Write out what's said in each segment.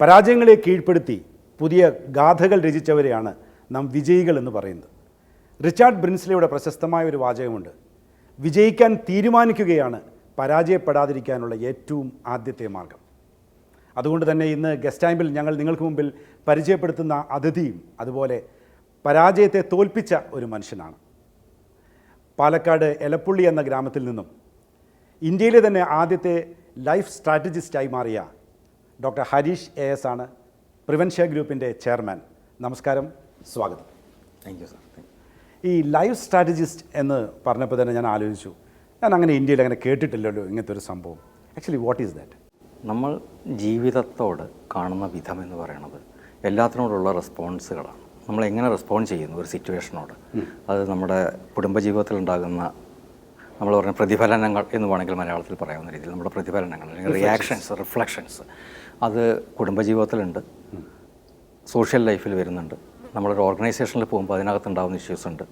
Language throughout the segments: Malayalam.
പരാജയങ്ങളെ കീഴ്പ്പെടുത്തി പുതിയ ഗാഥകൾ രചിച്ചവരെയാണ് നാം വിജയികൾ എന്ന് പറയുന്നത്. റിച്ചാർഡ് ബ്രിൻസ്ലിയുടെ പ്രശസ്തമായ ഒരു വാചകമുണ്ട്. വിജയിക്കാൻ തീരുമാനിക്കുകയാണ് പരാജയപ്പെടാതിരിക്കാനുള്ള ഏറ്റവും ആദ്യത്തെ മാർഗം. അതുകൊണ്ട് തന്നെ ഇന്ന് ഗസ്റ്റ് ടൈമിൽ ഞങ്ങൾ നിങ്ങൾക്ക് മുമ്പിൽ പരിചയപ്പെടുത്തുന്ന അതിഥിയും അതുപോലെ പരാജയത്തെ തോൽപ്പിച്ച ഒരു മനുഷ്യനാണ്. പാലക്കാട് എലപ്പുള്ളി എന്ന ഗ്രാമത്തിൽ നിന്നും ഇന്ത്യയിലെ തന്നെ ആദ്യത്തെ ലൈഫ് സ്ട്രാറ്റജിസ്റ്റായി മാറിയ ഡോക്ടർ ഹരീഷ് എ എസ് ആണ് പ്രിവൻഷ്യ ഗ്രൂപ്പിന്റെ ചെയർമാൻ. നമസ്കാരം സ്വാഗതം. താങ്ക് യു സാർ ഈ ലൈഫ് സ്ട്രാറ്റജിസ്റ്റ് എന്ന് പറഞ്ഞപ്പോൾ തന്നെ ഞാൻ ആലോചിച്ചു ഞാൻ അങ്ങനെ ഇന്ത്യയിൽ അങ്ങനെ കേട്ടിട്ടില്ലല്ലോ ഇങ്ങനത്തെ ഒരു സംഭവം. ആക്ച്വലി വാട്ട് ഈസ് ദാറ്റ് നമ്മൾ ജീവിതത്തോട് കാണുന്ന വിധം എന്ന് പറയുന്നത് എല്ലാത്തിനോടുള്ള റെസ്പോൺസുകളാണ് നമ്മൾ എങ്ങനെ റെസ്പോണ്ട് ചെയ്യുന്നു ഒരു സിറ്റുവേഷനോട് അത് നമ്മുടെ കുടുംബജീവിതത്തിൽ ഉണ്ടാകുന്ന നമ്മൾ പറഞ്ഞ പ്രതിഫലനങ്ങൾ എന്ന് വേണമെങ്കിൽ മലയാളത്തിൽ പറയാവുന്ന രീതിയിൽ നമ്മുടെ പ്രതിഫലനങ്ങൾ അല്ലെങ്കിൽ റിയാക്ഷൻസ് റിഫ്ലക്ഷൻസ് അത് കുടുംബജീവിതത്തിലുണ്ട്. സോഷ്യൽ ലൈഫിൽ വരുന്നുണ്ട്. നമ്മളൊരു ഓർഗനൈസേഷനിൽ പോകുമ്പോൾ അതിനകത്ത് ഉണ്ടാകുന്ന ഇഷ്യൂസ് ഉണ്ട്.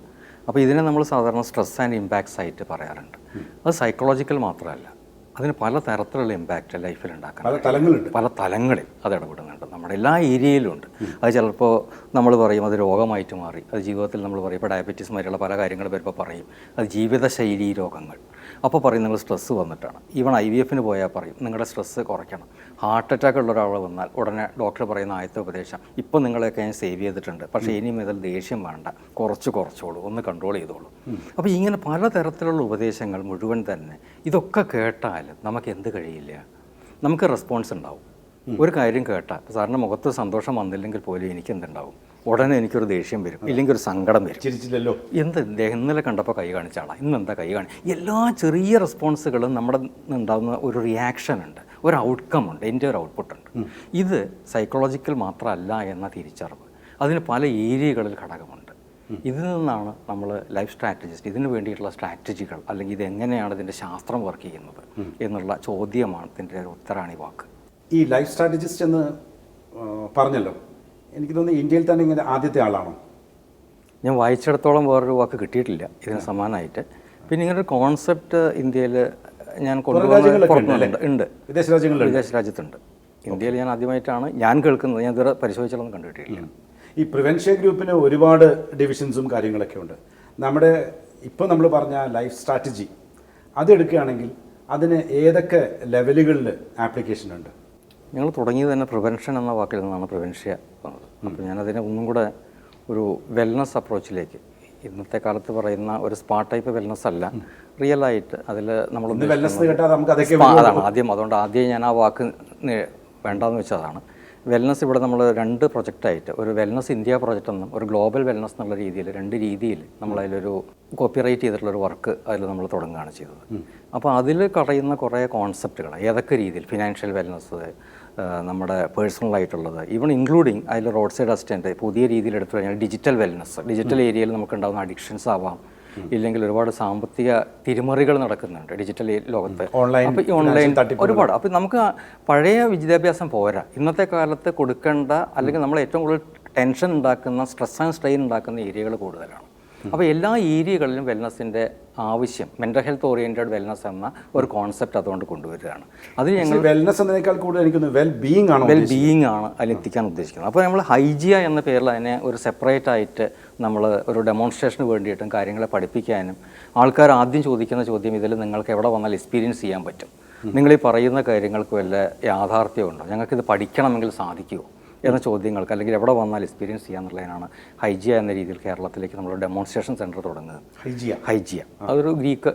അപ്പോൾ ഇതിനെ നമ്മൾ സാധാരണ സ്ട്രെസ് ആൻഡ് ഇമ്പാക്ട്സ് ആയിട്ട് പറയാറുണ്ട്. അത് സൈക്കോളജിക്കൽ മാത്രമല്ല. അതിന് പല തരത്തിലുള്ള ഇമ്പാക്റ്റ് ലൈഫിൽ ഉണ്ടാക്കാൻ പല തലങ്ങളുണ്ട്. പല തലങ്ങളിൽ അത് ഇടപെടുന്നുണ്ട്. നമ്മുടെ എല്ലാ ഏരിയയിലും ഉണ്ട്. അത് ചിലപ്പോൾ നമ്മൾ പറയും അത് രോഗമായിട്ട് മാറി. അത് ജീവിതത്തിൽ നമ്മൾ പറയും. ഇപ്പോൾ ഡയബറ്റീസ് മാതിരിയുള്ള പല കാര്യങ്ങൾ വരുമ്പോൾ പറയും. അത് ജീവിതശൈലി രോഗങ്ങൾ. അപ്പോൾ പറയും നിങ്ങൾ സ്ട്രെസ്സ് വന്നിട്ടാണ്. ഈവൺ ഐ വി എഫിന് പോയാൽ പറയും നിങ്ങളുടെ സ്ട്രെസ്സ് കുറയ്ക്കണം. ഹാർട്ട് അറ്റാക്ക് ഉള്ള ഒരാൾ വന്നാൽ ഉടനെ ഡോക്ടർ പറയുന്ന ആദ്യത്തെ ഉപദേശം ഇപ്പം നിങ്ങളെയൊക്കെ ഞാൻ സേവ് ചെയ്തിട്ടുണ്ട് പക്ഷേ ഇനി മുതൽ ദേഷ്യം വേണ്ട കുറച്ച് കുറച്ചോളൂ ഒന്ന് കൺട്രോൾ ചെയ്തോളൂ. അപ്പോൾ ഇങ്ങനെ പലതരത്തിലുള്ള ഉപദേശങ്ങൾ മുഴുവൻ തന്നെ ഇതൊക്കെ കേട്ടാലും നമുക്ക് എന്ത് കഴിയില്ല? നമുക്ക് റെസ്പോൺസ് ഉണ്ടാവും. ഒരു കാര്യം കേട്ടാൽ സാറിന്റെ മുഖത്ത് സന്തോഷം വന്നില്ലെങ്കിൽ പോലും എനിക്ക് എന്തുണ്ടാവും ഉടനെ എനിക്കൊരു ദേഷ്യം വരും ഇല്ലെങ്കിൽ ഒരു സങ്കടം വരും. ചിരിച്ചില്ലല്ലോ. എന്ത് ഇന്നലെ കണ്ടപ്പോൾ കൈ കാണിച്ചാളാ ഇന്ന് എന്താ കൈ കാണി? എല്ലാ ചെറിയ റെസ്പോൺസുകളും നമ്മുടെ ഉണ്ടാകുന്ന ഒരു റിയാക്ഷൻ ഉണ്ട് ഒരു ഔട്ട്കം ഉണ്ട് എന്റെ ഒരു ഔട്ട്പുട്ട് ഉണ്ട്. ഇത് സൈക്കോളജിക്കൽ മാത്രമല്ല എന്ന തിരിച്ചറിവ്. അതിന് പല ഏരിയകളിൽ ഘടകമുണ്ട്. ഇതിൽ നിന്നാണ് നമ്മൾ ലൈഫ് സ്ട്രാറ്റജിസ്റ്റ് ഇതിനു വേണ്ടിയിട്ടുള്ള സ്ട്രാറ്റജികൾ അല്ലെങ്കിൽ ഇത് എങ്ങനെയാണ് ഇതിന്റെ ശാസ്ത്രം വർക്ക് ചെയ്യുന്നത് എന്നുള്ള ചോദ്യമാണ് ഇതിന്റെ ഒരു ഉത്തരാണി വാക്ക്. ഈ ലൈഫ് സ്ട്രാറ്റജിസ്റ്റ് എന്ന് പറഞ്ഞല്ലോ എനിക്ക് തോന്നുന്നു ഇന്ത്യയിൽ തന്നെ ഇങ്ങനെ ആദ്യത്തെ ആളാണോ. ഞാൻ വായിച്ചിടത്തോളം വേറൊരു വാക്ക് കിട്ടിയിട്ടില്ല. ഇതിന് സമാനമായിട്ട് പിന്നെ ഇങ്ങനൊരു കോൺസെപ്റ്റ് ഇന്ത്യയിൽ ഞാൻ പുറത്തുനിന്നുണ്ട് ഉണ്ട്. വിദേശ രാജ്യങ്ങളിൽ വിദേശ രാജ്യത്തുണ്ട്. ഇന്ത്യയിൽ ഞാൻ ആദ്യമായിട്ടാണ് ഞാൻ കേൾക്കുന്നത്. ഞാൻ ഇതുവരെ പരിശോധിച്ചാലൊന്നും കണ്ടിട്ടില്ല. ഈ പ്രിവെൻഷൻ ഗ്രൂപ്പിന് ഒരുപാട് ഡിവിഷൻസും കാര്യങ്ങളൊക്കെ ഉണ്ട്. നമ്മുടെ ഇപ്പോൾ നമ്മൾ പറഞ്ഞ ലൈഫ് സ്ട്രാറ്റജി അതെടുക്കുകയാണെങ്കിൽ അതിന് ഏതൊക്കെ ലെവലുകളിൽ ആപ്ലിക്കേഷൻ ഉണ്ട്? ഞങ്ങൾ തുടങ്ങിയത് തന്നെ പ്രിവെൻഷൻ എന്ന വാക്കിൽ നിന്നാണ് പ്രിവെൻഷ്യ വന്നത് അപ്പോൾ ഞാനതിനെ ഒന്നും കൂടെ ഒരു വെൽനസ് അപ്രോച്ചിലേക്ക് ഇന്നത്തെ കാലത്ത് പറയുന്ന ഒരു സ്പാ ടൈപ്പ് വെൽനസ് അല്ല. റിയൽ ആയിട്ട് അതിൽ നമ്മൾ അതാണ്. ആദ്യം അതുകൊണ്ട് ആദ്യം ഞാൻ ആ വാക്ക് വേണ്ടാന്ന് വെച്ചതാണ്. വെൽനസ് ഇവിടെ നമ്മൾ രണ്ട് പ്രൊജക്റ്റായിട്ട് ഒരു വെൽനസ് ഇന്ത്യ പ്രൊജക്റ്റ് എന്നും ഒരു ഗ്ലോബൽ വെൽനസ് എന്നുള്ള രീതിയിൽ രണ്ട് രീതിയിൽ നമ്മൾ അതിലൊരു കോപ്പിറൈറ്റ് ചെയ്തിട്ടുള്ള ഒരു വർക്ക് അതിൽ നമ്മൾ തുടങ്ങുകയാണ് ചെയ്തത്. അപ്പോൾ അതിൽ കളയുന്ന കുറേ കോൺസെപ്റ്റുകൾ ഏതൊക്കെ രീതിയിൽ ഫിനാൻഷ്യൽ വെൽനസ് നമ്മുടെ പേഴ്സണൽ ആയിട്ടുള്ളത് ഈവൺ ഇൻക്ലൂഡിങ് അതിൽ റോഡ് സൈഡ് അസിസ്റ്റന്റ് പുതിയ രീതിയിൽ എടുത്തു കഴിഞ്ഞാൽ ഡിജിറ്റൽ വെൽനസ് ഡിജിറ്റൽ ഏരിയയിൽ നമുക്ക് ഉണ്ടാകുന്ന അഡിക്ഷൻസ് ആവാം. ഇല്ലെങ്കിൽ ഒരുപാട് സാമ്പത്തിക തിരിമറികൾ നടക്കുന്നുണ്ട് ഡിജിറ്റൽ ലോകത്ത്. ഓൺലൈൻ അപ്പോൾ ഈ ഓൺലൈൻ ഒരുപാട്. അപ്പോൾ നമുക്ക് പഴയ വിദ്യാഭ്യാസം പോരാ. ഇന്നത്തെ കാലത്ത് കൊടുക്കേണ്ട അല്ലെങ്കിൽ നമ്മൾ ഏറ്റവും കൂടുതൽ ടെൻഷൻ ഉണ്ടാക്കുന്ന സ്ട്രെസ് ആൻഡ് സ്ട്രെയിൻ ഉണ്ടാക്കുന്ന ഏരിയകൾ കൂടുതലാണ്. അപ്പോൾ എല്ലാ ഏരിയകളിലും വെൽനസിന്റെ ആവശ്യം മെന്റൽ ഹെൽത്ത് ഓറിയന്റഡ് വെൽനസ് എന്ന ഒരു കോൺസെപ്റ്റ് അതുകൊണ്ട് കൊണ്ടുവരികയാണ്. അത് ഞങ്ങൾ വെൽനസ് എന്നതിനേക്കാൾ കൂടുതൽ എനിക്ക് വെൽ ബീയിങ് ആണ് വെൽ ബീയിങ് ആണ് അതിലെത്തിക്കാൻ ഉദ്ദേശിക്കുന്നത്. അപ്പോൾ നമ്മൾ ഹൈജിയ എന്ന പേരിൽ അതിനെ ഒരു സെപ്പറേറ്റ് ആയിട്ട് നമ്മൾ ഒരു ഡെമോൺസ്ട്രേഷന് വേണ്ടിയിട്ടും കാര്യങ്ങളെ പഠിപ്പിക്കാനും ആൾക്കാർ ആദ്യം ചോദിക്കുന്ന ചോദ്യം ഇതിൽ നിങ്ങൾക്ക് എവിടെ വന്നാൽ എക്സ്പീരിയൻസ് ചെയ്യാൻ പറ്റും. നിങ്ങൾ ഈ പറയുന്ന കാര്യങ്ങൾക്ക് വല്ല യാഥാർത്ഥ്യമുണ്ടോ? ഞങ്ങൾക്കിത് പഠിക്കണമെങ്കിൽ സാധിക്കുമോ എന്ന ചോദ്യങ്ങൾക്ക് അല്ലെങ്കിൽ എവിടെ വന്നാൽ എക്സ്പീരിയൻസ് ചെയ്യാന്നുള്ളതിനാണ് ഹൈജിയ എന്ന രീതിയിൽ കേരളത്തിലേക്ക് നമ്മൾ ഡെമോൺസ്ട്രേഷൻ സെന്റർ തുടങ്ങുന്നത്. ഹൈജിയ. ഹൈജിയ. അതൊരു ഗ്രീക്ക്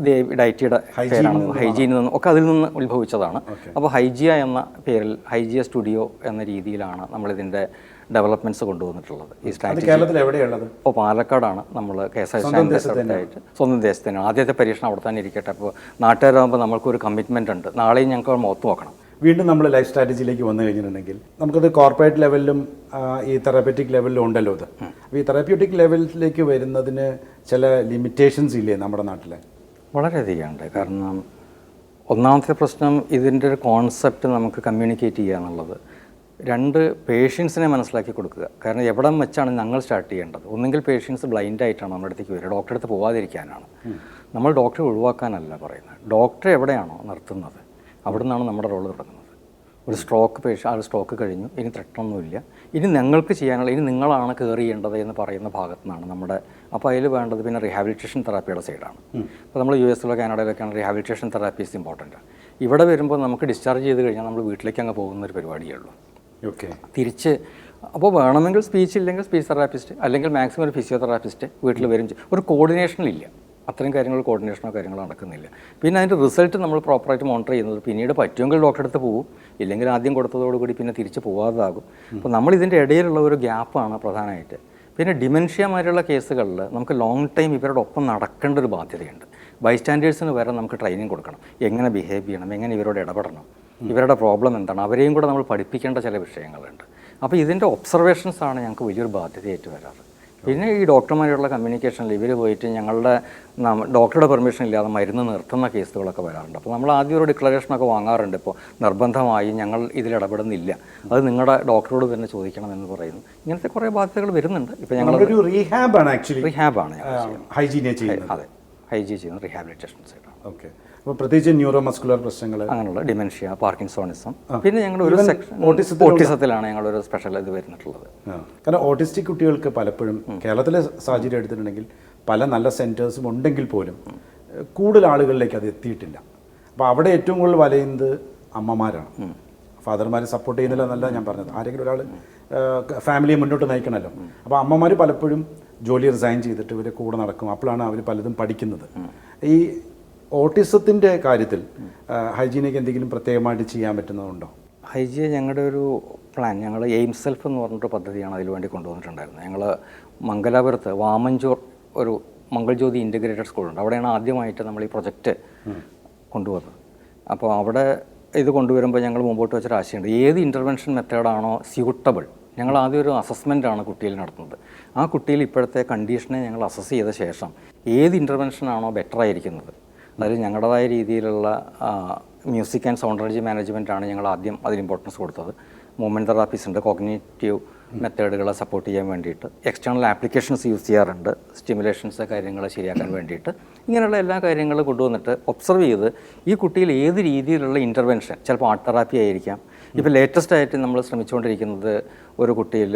ദേവി ഡൈറ്റിയുടെ പേരാണ്. ഹൈജീനിൽ നിന്ന് ഒക്കെ അതിൽ നിന്ന് ഉത്ഭവിച്ചതാണ്. അപ്പോൾ ഹൈജിയ എന്ന പേരിൽ ഹൈജിയ സ്റ്റുഡിയോ എന്ന രീതിയിലാണ് നമ്മളിതിന്റെ ഡെവലപ്മെന്റ്സ് കൊണ്ടുവന്നിട്ടുള്ളത്. ഈ സ്ട്രാറ്റജി ഇപ്പോൾ പാലക്കാടാണ് നമ്മൾ കെ എസ് ആർ ആയിട്ട് സ്വന്തം ദേശത്തിന് ആദ്യത്തെ പരീക്ഷണം അവിടെ തന്നെ ഇരിക്കട്ടെ. അപ്പോൾ നാട്ടുകാരാകുമ്പോൾ നമ്മൾക്കൊരു കമ്മിറ്റ്മെന്റ് ഉണ്ട്. നാളെയും ഞങ്ങൾക്ക് മുഖത്ത് നോക്കണം. വീണ്ടും നമ്മൾ ലൈഫ് സ്ട്രാറ്റജിയിലേക്ക് വന്നു കഴിഞ്ഞിട്ടുണ്ടെങ്കിൽ നമുക്കത് കോർപ്പറേറ്റ് ലെവലിലും ഈ തെറാപ്പറ്റിക് ലെവലിലും ഉണ്ടല്ലോ ഇത്. അപ്പോൾ ഈ തെറാപ്യൂട്ടിക് ലെവലിലേക്ക് വരുന്നതിന് ചില ലിമിറ്റേഷൻസ് ഇല്ലേ നമ്മുടെ നാട്ടിൽ വളരെയധികം ഉണ്ട്. കാരണം ഒന്നാമത്തെ പ്രശ്നം ഇതിന്റെ ഒരു കോൺസെപ്റ്റ് നമുക്ക് കമ്മ്യൂണിക്കേറ്റ് ചെയ്യുക എന്നുള്ളത്. രണ്ട് പേഷ്യൻസിനെ മനസ്സിലാക്കി കൊടുക്കുക. കാരണം എവിടെ വെച്ചാണ് ഞങ്ങൾ സ്റ്റാർട്ട് ചെയ്യേണ്ടത്? ഒന്നെങ്കിൽ പേഷ്യൻസ് ബ്ലൈൻഡ് ആയിട്ടാണ് നമ്മുടെ അടുത്തേക്ക് വരിക? ഡോക്ടറെ അടുത്ത് പോവാതിരിക്കാനാണ്? നമ്മൾ ഡോക്ടറെ ഒഴിവാക്കാനല്ല പറയുന്നത്. ഡോക്ടറെ എവിടെയാണോ നിർത്തുന്നത്? അവിടെ നിന്നാണ് നമ്മുടെ റോൾ തുടങ്ങുന്നത്. ഒരു സ്ട്രോക്ക് പേഷ്യൻ ആ സ്ട്രോക്ക് കഴിഞ്ഞു. ഇനി ത്രട്ടൊന്നുമില്ല ഇനി ഞങ്ങൾക്ക് ചെയ്യാനുള്ള ഇനി നിങ്ങളാണ് കയറി ചെയ്യേണ്ടത് എന്ന് പറയുന്ന ഭാഗത്തു നിന്നാണ് നമ്മുടെ അപ്പോൾ അതിൽ വേണ്ടത് പിന്നെ റീഹാബിലിറ്റേഷൻ തെറാപ്പിയുടെ സൈഡാണ് അപ്പോൾ നമ്മൾ യു എസിലോ കാനഡയിലൊക്കെയാണ് റിഹാബിലിറ്റേഷൻ തെറാപ്പീസ് ഇമ്പോർട്ടന്റ് ഇവിടെ വരുമ്പോൾ നമുക്ക് ഡിസ്ചാർജ് ചെയ്ത് കഴിഞ്ഞാൽ നമ്മൾ വീട്ടിലേക്ക് അങ്ങ് പോകുന്ന ഒരു പരിപാടിയേ ഉള്ളൂ. ഓക്കെ. തിരിച്ച് അപ്പോൾ വേണമെങ്കിൽ സ്പീച്ച് ഇല്ലെങ്കിൽ സ്പീച്ച് തെറാപ്പിസ്റ്റ് അല്ലെങ്കിൽ മാക്സിമം ഒരു ഫിസിയോതെറാപ്പിസ്റ്റ് വീട്ടിൽ വരും ഒരു കോർഡിനേഷനിലില്ല അത്രയും കാര്യങ്ങൾ കോർഡിനേഷനോ കാര്യങ്ങളോ നടക്കുന്നില്ല. പിന്നെ അതിന്റെ റിസൾട്ട് നമ്മൾ പ്രോപ്പറായിട്ട് മോണിറ്റർ ചെയ്യുന്നത് പിന്നീട് പറ്റുമെങ്കിൽ ഡോക്ടറെ അടുത്ത് പോകും ഇല്ലെങ്കിൽ ആദ്യം കൊടുത്തതോടുകൂടി പിന്നെ തിരിച്ച് പോകാതാകും അപ്പോൾ നമ്മൾ ഇതിന്റെ ഇടയിലുള്ള ഒരു ഗ്യാപ്പാണ് പ്രധാനമായിട്ട്. പിന്നെ ഡിമെൻഷ്യ മാതിരിയുള്ള കേസുകളിൽ നമുക്ക് ലോങ് ടൈം ഇവരുടെ ഒപ്പം നടക്കേണ്ട ഒരു ബാധ്യതയുണ്ട്. ബൈസ്റ്റാൻഡേഴ്സിന് വരെ നമുക്ക് ട്രെയിനിങ് കൊടുക്കണം. എങ്ങനെ ബിഹേവ് ചെയ്യണം? എങ്ങനെ ഇവരോട് ഇടപെടണം? ഇവരുടെ പ്രോബ്ലം എന്താണ്? അവരെയും കൂടെ നമ്മൾ പഠിപ്പിക്കേണ്ട ചില വിഷയങ്ങളുണ്ട്. അപ്പോൾ ഇതിന്റെ ഒബ്സർവേഷൻസാണ് ഞങ്ങൾക്ക് വലിയൊരു ബാധ്യതയായിട്ട് വരാറ്. പിന്നെ ഈ ഡോക്ടർമാരുള്ള കമ്മ്യൂണിക്കേഷനിൽ ഇവർ പോയിട്ട് ഞങ്ങളുടെ ഡോക്ടറുടെ പെർമിഷൻ ഇല്ലാതെ മരുന്ന് നിർത്തുന്ന കേസുകളൊക്കെ വരാറുണ്ട്. അപ്പോൾ നമ്മൾ ആദ്യം ഒരു ഡിക്ലറേഷനൊക്കെ വാങ്ങാറുണ്ട്. ഇപ്പോൾ നിർബന്ധമായി ഞങ്ങൾ ഇതിൽ ഇടപെടുന്നില്ല. അത് നിങ്ങളുടെ ഡോക്ടറോട് തന്നെ ചോദിക്കണം എന്ന് പറയുന്നു. ഇങ്ങനത്തെ കുറേ ബാധ്യതകൾ വരുന്നുണ്ട്. ഇപ്പോൾ ഞങ്ങൾ റീഹാബ് ആണ് ആക്ച്വലി റീഹാബ് ആണ് ഹൈജീനിയ ചെയ്യുന്നത്. അതെ ഹൈജീൻ ചെയ്യുന്ന റീഹാബിലിറ്റേഷൻ സൈഡാണ് ഓക്കെ അപ്പോൾ പ്രത്യേകിച്ച് ന്യൂറോ മസ്കുലർ പ്രശ്നങ്ങൾ അങ്ങനെയുള്ള ഡിമെൻഷ്യ പാർക്കിൻസോണിസം. പിന്നെ ഞങ്ങൾ ഒരു സെക്ഷൻ ഓട്ടിസത്തിലാണ് ഞങ്ങൾ ഒരു സ്പെഷ്യൽ ഇത് വരുന്നിട്ടുള്ളത്. കാരണം ഓട്ടിസ്റ്റിക് കുട്ടികൾക്ക് പലപ്പോഴും കേരളത്തിലെ സാഹചര്യം എടുത്തിട്ടുണ്ടെങ്കിൽ പല നല്ല സെന്റേഴ്സും ഉണ്ടെങ്കിൽ പോലും കൂടുതൽ ആളുകളിലേക്ക് അത് എത്തിയിട്ടില്ല. അപ്പോൾ അവിടെ ഏറ്റവും കൂടുതൽ വലയുന്നത് അമ്മമാരാണ്. ഫാദർമാർ സപ്പോർട്ട് ചെയ്യുന്നില്ല എന്നല്ല ഞാൻ പറഞ്ഞത്. ആരെങ്കിലും ഒരാൾ ഫാമിലിയെ മുന്നോട്ട് നയിക്കണമല്ലോ. അപ്പോൾ അമ്മമാർ പലപ്പോഴും ജോലി റിസൈൻ ചെയ്തിട്ട് ഇവരെ കൂടെ നടക്കും. അപ്പോഴാണ് അവർ പലതും പഠിക്കുന്നത്. ഈ ഓട്ടിസത്തിന്റെ കാര്യത്തിൽ ഹൈജീനിക്ക് എന്തെങ്കിലും പ്രത്യേകമായിട്ട് ചെയ്യാൻ പറ്റുന്നതുണ്ടോ? ഹൈജിയെ ഞങ്ങളുടെ ഒരു പ്ലാൻ. ഞങ്ങൾ എയിം സെൽഫ് എന്ന് പറഞ്ഞിട്ട് പദ്ധതിയാണ് അതിൽ വേണ്ടി കൊണ്ടുവന്നിട്ടുണ്ടായിരുന്നത്. ഞങ്ങൾ മംഗലാപുരത്ത് വാമഞ്ചൂർ ഒരു മംഗൾജ്യോതി ഇന്റഗ്രേറ്റഡ് സ്കൂളുണ്ട് അവിടെയാണ് ആദ്യമായിട്ട് നമ്മൾ ഈ പ്രൊജക്റ്റ് കൊണ്ടുവന്നത്. അപ്പോൾ അവിടെ ഇത് കൊണ്ടുവരുമ്പോൾ ഞങ്ങൾ മുമ്പോട്ട് വെച്ചൊരു ആശയമുണ്ട്. ഏത് ഇന്റർവെൻഷൻ മെത്തേഡാണോ സ്യൂട്ടബിൾ ഞങ്ങൾ ആദ്യം ഒരു അസസ്മെന്റാണ് കുട്ടിയിൽ നടത്തുന്നത്. ആ കുട്ടിയിൽ ഇപ്പോഴത്തെ കണ്ടീഷനെ ഞങ്ങൾ അസസ് ചെയ്ത ശേഷം ഏത് ഇന്റർവെൻഷനാണോ ബെറ്റർ ആയിരിക്കുന്നത് അതിൽ ഞങ്ങളുടേതായ രീതിയിലുള്ള music and sound energy management ആണ് ഞങ്ങൾ ആദ്യം അതിന് ഇമ്പോർട്ടൻസ് കൊടുത്തത്. മൂവ്മെന്റ് തെറാപ്പീസ് ഉണ്ട് കോഗ്നേറ്റീവ് മെത്തേഡുകളെ സപ്പോർട്ട് ചെയ്യാൻ വേണ്ടിയിട്ട്. എക്സ്റ്റേണൽ ആപ്ലിക്കേഷൻസ് യൂസ് ചെയ്യാറുണ്ട് സ്റ്റിമുലേഷൻസ് കാര്യങ്ങൾ ശരിയാക്കാൻ വേണ്ടിയിട്ട്. ഇങ്ങനെയുള്ള എല്ലാ കാര്യങ്ങളും കൊണ്ടുവന്നിട്ട് ഒബ്സർവ് ചെയ്ത് ഈ കുട്ടിയിൽ ഏത് രീതിയിലുള്ള ഇന്റർവെൻഷൻ ചിലപ്പോൾ ആർട്ട് തെറാപ്പി ആയിരിക്കാം. ഇപ്പോൾ ലേറ്റസ്റ്റ് ആയിട്ട് നമ്മൾ ശ്രമിച്ചുകൊണ്ടിരിക്കുന്നത് ഒരു കുട്ടിയിൽ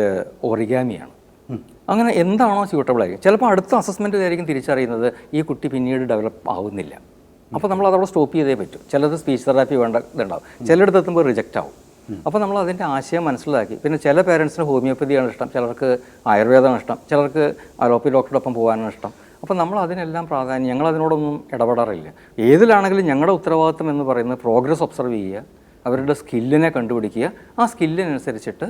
ഒറിഗാമിയാണ് അങ്ങനെ എന്താണോ സ്യൂട്ടബിൾ ആയിരിക്കും. ചിലപ്പോൾ അടുത്ത അസസ്മെന്റിലായിരിക്കും തിരിച്ചറിയുന്നത് ഈ കുട്ടി പിന്നീട് ഡെവലപ്പ് ആവുന്നില്ല. അപ്പോൾ നമ്മൾ അതവിടെ സ്റ്റോപ്പ് ചെയ്തേ പറ്റും. ചിലത് സ്പീച്ച് തെറാപ്പി വേണ്ട ഇതുണ്ടാവും. ചിലയിടത്ത് എത്തുമ്പോൾ റിജക്റ്റ് ആവും. അപ്പോൾ നമ്മൾ അതിന്റെ ആശയം മനസ്സിലാക്കി. പിന്നെ ചില പേരൻസിന് ഹോമിയോപ്പതിയാണ് ഇഷ്ടം. ചിലർക്ക് ആയുർവേദമാണ് ഇഷ്ടം. ചിലർക്ക് അലോപ്പി ഡോക്ടറോടൊപ്പം പോകാനാണ് ഇഷ്ടം. അപ്പോൾ നമ്മൾ അതിനെല്ലാം പ്രാധാന്യം ഞങ്ങൾ അതിനോടൊന്നും ഇടപെടാറില്ല. ഏതിലാണെങ്കിലും ഞങ്ങളുടെ ഉത്തരവാദിത്വം എന്ന് പറയുന്നത് പ്രോഗ്രസ് ഒബ്സർവ് ചെയ്യുക അവരുടെ സ്കില്ലിനെ കണ്ടുപിടിക്കുക. ആ സ്കില്ലിനനുസരിച്ചിട്ട്